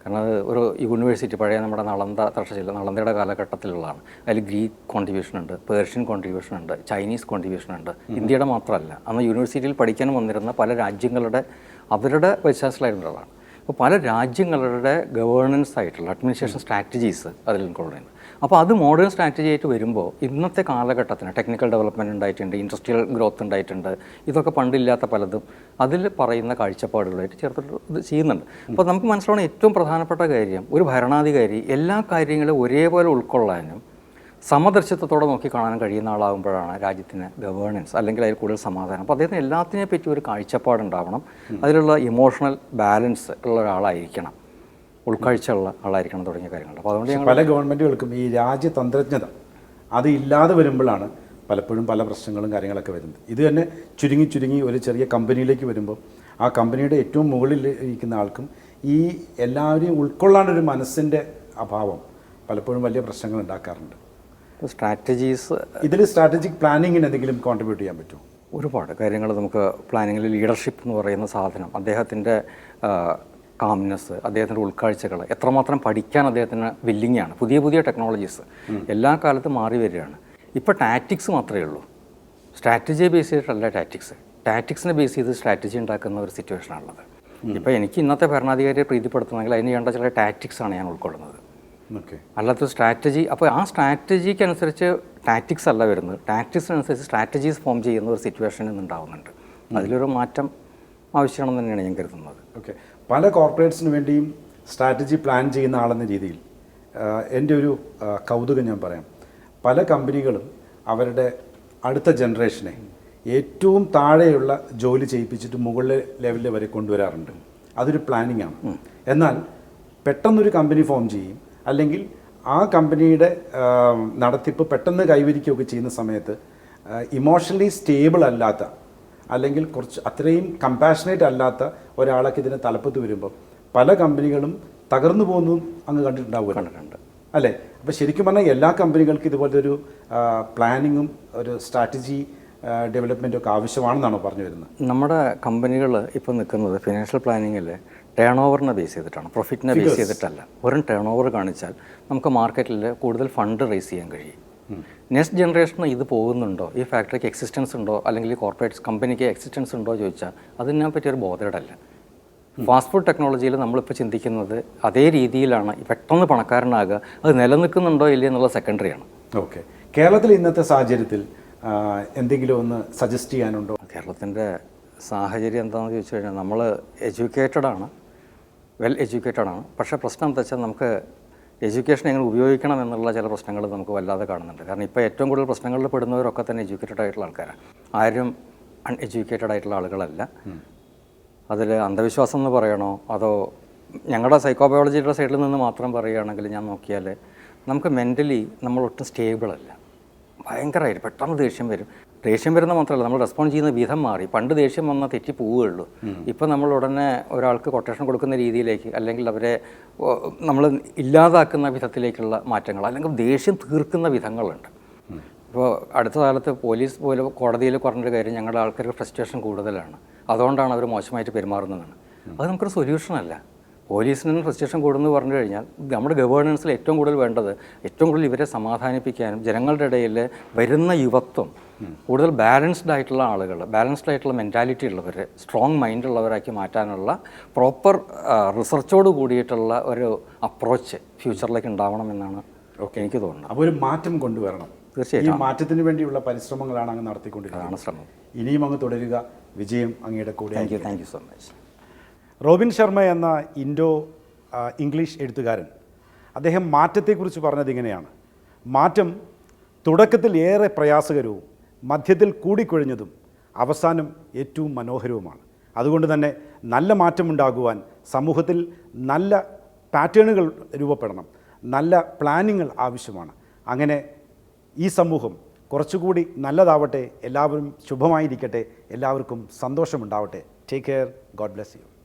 കാരണം അത് ഒരു യൂണിവേഴ്സിറ്റി പഴയ നമ്മുടെ നളന്ത തക്ഷശില നളന്തയുടെ കാലഘട്ടത്തിലുള്ളതാണ്. അതിൽ ഗ്രീക്ക് കോൺട്രിബ്യൂഷൻ ഉണ്ട് പേർഷ്യൻ കോൺട്രിബ്യൂഷൻ ഉണ്ട് ചൈനീസ് കോൺട്രിബ്യൂഷൻ ഉണ്ട്. ഇന്ത്യയുടെ മാത്രമല്ല അന്ന് യൂണിവേഴ്സിറ്റിയിൽ പഠിക്കാൻ വന്നിരുന്ന പല രാജ്യങ്ങളുടെ അവരുടെ പശ്ചാത്തലമായിട്ടുള്ളതാണ് അപ്പോൾ പല രാജ്യങ്ങളുടെ ഗവേണൻസ് ആയിട്ടുള്ള അഡ്മിനിസ്ട്രേഷൻ സ്ട്രാറ്റജീസ് അതിൽ ഇൻക്ലൂഡ് ചെയ്യുന്നു. അപ്പോൾ അത് മോഡേൺ സ്ട്രാറ്റജി ആയിട്ട് വരുമ്പോൾ ഇന്നത്തെ കാലഘട്ടത്തിന് ടെക്നിക്കൽ ഡെവലപ്മെന്റ് ഉണ്ടായിട്ടുണ്ട് ഇൻഡസ്ട്രിയൽ ഗ്രോത്ത് ഉണ്ടായിട്ടുണ്ട് ഇതൊക്കെ പണ്ടില്ലാത്ത പലതും അതിൽ പറയുന്ന കാഴ്ചപ്പാടുകളായിട്ട് ചേർത്തിട്ട് ഇത് ചെയ്യുന്നുണ്ട്. അപ്പോൾ നമുക്ക് മനസ്സിലാവുന്ന ഏറ്റവും പ്രധാനപ്പെട്ട കാര്യം ഒരു ഭരണാധികാരി എല്ലാ കാര്യങ്ങളും ഒരേപോലെ ഉൾക്കൊള്ളാനും സമദർശിത്വത്തോടെ നോക്കി കാണാൻ കഴിയുന്ന ആളാകുമ്പോഴാണ് രാജ്യത്തിന് ഗവേണൻസ് അല്ലെങ്കിൽ അതിൽ കൂടുതൽ സമാധാനം. അപ്പോൾ അദ്ദേഹത്തിന് എല്ലാത്തിനെ പറ്റി ഒരു കാഴ്ചപ്പാടുണ്ടാവണം. അതിലുള്ള ഇമോഷണൽ ബാലൻസ് ഉള്ള ഒരാളായിരിക്കണം. ഉൾക്കാഴ്ചയുള്ള ആളായിരിക്കണം തുടങ്ങിയ കാര്യങ്ങളുണ്ട്. അപ്പോൾ അതുകൊണ്ട് പല ഗവൺമെന്റുകൾക്കും ഈ രാജ്യതന്ത്രജ്ഞത അത് ഇല്ലാതെ വരുമ്പോഴാണ് പലപ്പോഴും പല പ്രശ്നങ്ങളും കാര്യങ്ങളൊക്കെ വരുന്നത്. ഇത് തന്നെ ചുരുങ്ങി ചുരുങ്ങി ഒരു ചെറിയ കമ്പനിയിലേക്ക് വരുമ്പോൾ ആ കമ്പനിയുടെ ഏറ്റവും മുകളിൽ ഇരിക്കുന്ന ആൾക്കും ഈ എല്ലാവരെയും ഉൾക്കൊള്ളാനൊരു മനസ്സിന്റെ അഭാവം പലപ്പോഴും വലിയ പ്രശ്നങ്ങൾ ഉണ്ടാക്കാറുണ്ട്. സ്ട്രാറ്റജീസ് ഇതിൽ സ്ട്രാറ്റജിക് പ്ലാനിങ്ങിന് എന്തെങ്കിലും കോൺട്രിബ്യൂട്ട് ചെയ്യാൻ പറ്റുമോ? ഒരുപാട് കാര്യങ്ങൾ നമുക്ക് പ്ലാനിങ്ങിൽ ലീഡർഷിപ്പ് എന്ന് പറയുന്ന സാധനം അദ്ദേഹത്തിന്റെ കാംനെസ് അദ്ദേഹത്തിന്റെ ഉൾക്കാഴ്ചകൾ എത്രമാത്രം പഠിക്കാൻ അദ്ദേഹത്തിന് വില്ലിങ്ങാണ് പുതിയ പുതിയ ടെക്നോളജീസ് എല്ലാ കാലത്തും മാറി വരികയാണ്. ഇപ്പോൾ ടാറ്റിക്സ് മാത്രമേ ഉള്ളൂ. സ്ട്രാറ്റജിയെ ബേസ് ചെയ്തിട്ടല്ല ടാറ്റിക്സ് ടാറ്റിക്സിനെ ബേസ് ചെയ്ത് സ്ട്രാറ്റജി ഉണ്ടാക്കുന്ന ഒരു സിറ്റുവേഷനാണുള്ളത് ഇപ്പോൾ എനിക്ക് ഇന്നത്തെ ഭരണാധികാരിയെ പ്രീതിപ്പെടുത്തണമെങ്കിൽ അതിന് വേണ്ട ചില ടാറ്റിക്സ് ആണ് ഞാൻ ഉൾക്കൊള്ളുന്നത്. ഓക്കെ. അല്ലാത്ത സ്ട്രാറ്റജി അപ്പോൾ ആ സ്ട്രാറ്റജിക്ക് അനുസരിച്ച് ടാക്ടിക്സ് അല്ല വരുന്നത്. ടാറ്റിക്സിനനുസരിച്ച് സ്ട്രാറ്റജീസ് ഫോം ചെയ്യുന്ന ഒരു സിറ്റുവേഷൻ ഇന്നുണ്ടാവുന്നുണ്ട്. അതിലൊരു മാറ്റം ആവശ്യമാണെന്ന് തന്നെയാണ് ഞാൻ കരുതുന്നത്. ഓക്കെ. പല കോർപ്പറേറ്റ്സിന് വേണ്ടിയും സ്ട്രാറ്റജി പ്ലാൻ ചെയ്യുന്ന ആളെന്ന രീതിയിൽ എന്റെ ഒരു കൗതുകം ഞാൻ പറയാം. പല കമ്പനികളും അവരുടെ അടുത്ത ജനറേഷനെ ഏറ്റവും താഴെയുള്ള ജോലി ചെയ്യിപ്പിച്ചിട്ട് മുകളിലെ ലെവലിൽ വരെ കൊണ്ടുവരാറുണ്ട്. അതൊരു പ്ലാനിങ് ആണ്. എന്നാൽ പെട്ടെന്നൊരു കമ്പനി ഫോം ചെയ്യും അല്ലെങ്കിൽ ആ കമ്പനിയുടെ നടത്തിപ്പ് പെട്ടെന്ന് കൈവരിക്കുകയൊക്കെ ചെയ്യുന്ന സമയത്ത് ഇമോഷണലി സ്റ്റേബിൾ അല്ലാത്ത അല്ലെങ്കിൽ കുറച്ച് അത്രയും കമ്പാഷനേറ്റ് അല്ലാത്ത ഒരാളൊക്കെ ഇതിന് തലപ്പത്ത് വരുമ്പോൾ പല കമ്പനികളും തകർന്നു പോകുന്നതും അങ്ങ് കണ്ടിട്ടുണ്ടാവുക കണ്ടിട്ടുണ്ട് അല്ലേ? അപ്പോൾ ശരിക്കും പറഞ്ഞാൽ എല്ലാ കമ്പനികൾക്കും ഇതുപോലത്തെ ഒരു പ്ലാനിങ്ങും ഒരു സ്ട്രാറ്റജി ഡെവലപ്മെന്റും ഒക്കെ ആവശ്യമാണെന്നാണോ പറഞ്ഞു വരുന്നത്? നമ്മുടെ കമ്പനികൾ ഇപ്പോൾ നിൽക്കുന്നത് ഫിനാൻഷ്യൽ പ്ലാനിങ്ങിൽ ടേൺ ഓവറിനെ ബേസ് ചെയ്തിട്ടാണ്. പ്രോഫിറ്റിനെ ബേസ് ചെയ്തിട്ടല്ല. വെറും ടേൺ ഓവർ കാണിച്ചാൽ നമുക്ക് മാർക്കറ്റിൽ കൂടുതൽ ഫണ്ട് റേസ് ചെയ്യാൻ കഴിയും. നെക്സ്റ്റ് ജനറേഷന് ഇത് പോകുന്നുണ്ടോ? ഈ ഫാക്ടറിക്ക് എക്സിസ്റ്റൻസ് ഉണ്ടോ? അല്ലെങ്കിൽ കോർപ്പറേറ്റ് കമ്പനിക്ക് എക്സിസ്റ്റൻസ് ഉണ്ടോ ചോദിച്ചാൽ അതിനെ പറ്റി ഒരു ബോധേഡല്ല ഫാസ്റ്റ് ഫുഡ് ടെക്നോളജിയിൽ നമ്മളിപ്പോൾ ചിന്തിക്കുന്നത് അതേ രീതിയിലാണ് പെട്ടെന്ന് പണക്കാരനാകുക അത് നിലനിൽക്കുന്നുണ്ടോ ഇല്ലയോ എന്നുള്ള സെക്കൻഡറി ആണ്. ഓക്കെ. കേരളത്തിൽ ഇന്നത്തെ സാഹചര്യത്തിൽ എന്തെങ്കിലും ഒന്ന് സജസ്റ്റ് ചെയ്യാനുണ്ടോ? കേരളത്തിന്റെ സാഹചര്യം എന്താണെന്ന് ചോദിച്ചു കഴിഞ്ഞാൽ നമ്മൾ എഡ്യൂക്കേറ്റഡ് ആണ്. വെൽ എഡ്യൂക്കേറ്റഡ് ആണ്. പക്ഷേ പ്രശ്നം എന്താ വെച്ചാൽ നമുക്ക് എഡ്യൂക്കേഷൻ എങ്ങനെ ഉപയോഗിക്കണം എന്നുള്ള ചില പ്രശ്നങ്ങൾ നമുക്ക് വല്ലാതെ കാണുന്നുണ്ട്. കാരണം ഇപ്പോൾ ഏറ്റവും കൂടുതൽ പ്രശ്നങ്ങളിൽ പെടുന്നവരൊക്കെ തന്നെ എഡ്യൂക്കേറ്റഡ് ആയിട്ടുള്ള ആൾക്കാരാണ് ആരും അൺഎഡ്യൂക്കേറ്റഡ് ആയിട്ടുള്ള ആളുകളല്ല. അതിൽ അന്ധവിശ്വാസം എന്ന് പറയണോ? അതോ ഞങ്ങളുടെ സൈക്കോബയോളജിയുടെ സൈഡിൽ നിന്ന് മാത്രം പറയുകയാണെങ്കിൽ ഞാൻ നോക്കിയാൽ നമുക്ക് മെന്റലി നമ്മൾ ഒട്ടും സ്റ്റേബിൾ അല്ല. ഭയങ്കരമായിട്ട് പെട്ടെന്ന് ദേഷ്യം വരും. ദേഷ്യം വരുന്ന മാത്രമല്ല നമ്മൾ റെസ്പോണ്ട് ചെയ്യുന്ന വിധം മാറി. പണ്ട് ദേഷ്യം വന്നാൽ തെറ്റി പോവുകയുള്ളൂ. ഇപ്പം നമ്മൾ ഉടനെ ഒരാൾക്ക് കൊട്ടേഷൻ കൊടുക്കുന്ന രീതിയിലേക്ക് അല്ലെങ്കിൽ അവരെ നമ്മൾ ഇല്ലാതാക്കുന്ന വിധത്തിലേക്കുള്ള മാറ്റങ്ങൾ അല്ലെങ്കിൽ ദേഷ്യം തീർക്കുന്ന വിധങ്ങളുണ്ട്. ഇപ്പോൾ അടുത്ത കാലത്ത് പോലീസ് പോലും കോടതിയിൽ പറഞ്ഞൊരു കാര്യം ഞങ്ങളുടെ ആൾക്കാർക്ക് ഫ്രസ്ട്രേഷൻ കൂടുതലാണ്. അതുകൊണ്ടാണ് അവർ മോശമായിട്ട് പെരുമാറുന്നതാണ് അത് നമുക്കൊരു സൊല്യൂഷനല്ല പോലീസിന് ഫ്രസ്ട്രേഷൻ കൂടുന്നു പറഞ്ഞു കഴിഞ്ഞാൽ നമ്മുടെ ഗവേണൻസിൽ ഏറ്റവും കൂടുതൽ വേണ്ടത് ഏറ്റവും കൂടുതൽ ഇവരെ സമാധാനിപ്പിക്കാനും ജനങ്ങളുടെ ഇടയിൽ വരുന്ന യുവത്വം കൂടുതൽ ബാലൻസ്ഡ് ആയിട്ടുള്ള ആളുകൾ ബാലൻസ്ഡ് ആയിട്ടുള്ള മെന്റാലിറ്റി ഉള്ളവർ സ്ട്രോങ് മൈൻഡ് ഉള്ളവരാക്കി മാറ്റാനുള്ള പ്രോപ്പർ റിസർച്ചോട് കൂടിയിട്ടുള്ള ഒരു അപ്രോച്ച് ഫ്യൂച്ചറിലേക്ക് ഉണ്ടാവണമെന്നാണ് എനിക്ക് തോന്നുന്നത്. അപ്പോൾ ഒരു മാറ്റം കൊണ്ടുവരണം. തീർച്ചയായും ഈ മാറ്റത്തിന് വേണ്ടിയുള്ള പരിശ്രമങ്ങളാണ് അങ്ങ് നടത്തിക്കൊണ്ടിരിക്കുന്നത്. ശ്രമം. ഇനിയും അങ്ങ് തുടരുക. വിജയം അങ്ങയുടെ കൂടെ thank you thank you so much Robin Sharma എന്ന ഇൻഡോ ഇംഗ്ലീഷ് എഴുത്തുകാരൻ അദ്ദേഹം മാറ്റത്തെക്കുറിച്ച് പറഞ്ഞത് ഇങ്ങനെയാണ്. മാറ്റം തുടക്കത്തിൽ ഏറെ പ്രയാസകരവും മധ്യത്തിൽ കൂടിക്കൊഴിഞ്ഞതും അവസാനം ഏറ്റവും മനോഹരവുമാണ്. അതുകൊണ്ട് തന്നെ നല്ല മാറ്റമുണ്ടാകുവാൻ സമൂഹത്തിൽ നല്ല പാറ്റേണുകൾ രൂപപ്പെടണം. നല്ല പ്ലാനിങ്ങൾ ആവശ്യമാണ്. അങ്ങനെ ഈ സമൂഹം കുറച്ചുകൂടി നല്ലതാവട്ടെ. എല്ലാവരും ശുഭമായിരിക്കട്ടെ. എല്ലാവർക്കും സന്തോഷമുണ്ടാവട്ടെ. Take care God bless you